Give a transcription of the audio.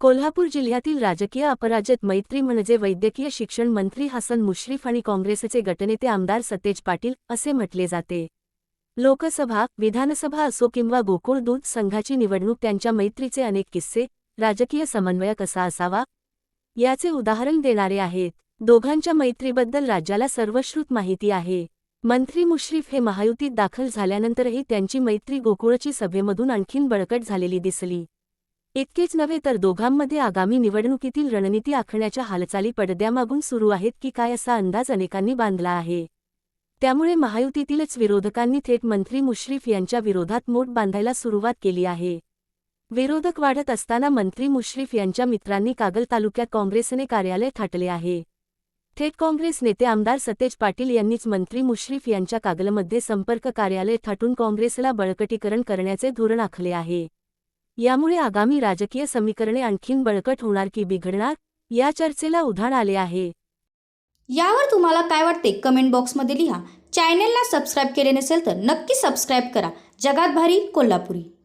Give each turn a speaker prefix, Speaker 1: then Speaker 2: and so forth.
Speaker 1: कोल्हापूर जिल्ह्यातील राजकीय अपराजित मैत्री म्हणजे वैद्यकीय शिक्षण मंत्री हसन मुश्रीफ आणि काँग्रेसचे गटनेते आमदार सतेज पाटील असे म्हटले जाते. लोकसभा विधानसभा असो किंवा गोकुळ दूध संघाची निवडणूक त्यांच्या मैत्रीचे अनेक किस्से राजकीय समन्वय कसा असावा? याचे उदाहरण देणारे आहेत. दोघांच्या मैत्रीबद्दल राज्याला सर्वश्रुत माहिती आहे. मंत्री मुश्रीफ हे महायुतीत दाखल झाल्यानंतरही त्यांची मैत्री गोकुळची सभेमधून आणखीन बळकट झालेली दिसली. इतकेच नव्हे तर दोघांमध्ये आगामी निवडणुकीतील रणनीती आखण्याच्या हालचाली पडद्यामागून सुरू आहेत की काय असा अंदाज अनेकांनी बांधला आहे. त्यामुळे महायुतीतीलच विरोधकांनी थेट मंत्री मुश्रीफ यांच्या विरोधात मोठ बांधायला सुरुवात केली आहे. विरोधक वाढत असताना मंत्री मुश्रीफ यांच्या मित्रांनी कागल तालुक्यात काँग्रेसने कार्यालय थाटले आहे. थेट काँग्रेस नेते आमदार सतेज पाटील यांनीच मंत्री मुश्रीफ यांच्या कागलमध्ये संपर्क कार्यालय थाटून काँग्रेसला बळकटीकरण करण्याचे धोरण आखले आहे. यामुळे आगामी राजकीय समीकरणे आणखीन बळकट होणार की बिघडणार या चर्चेला उधाण आले आहे.
Speaker 2: यावर तुम्हाला काय वाटते कमेंट बॉक्समध्ये लिहा. चॅनेलला सबस्क्राईब केले नसेल तर नक्की सबस्क्राईब करा. जगात भारी कोल्हापुरी.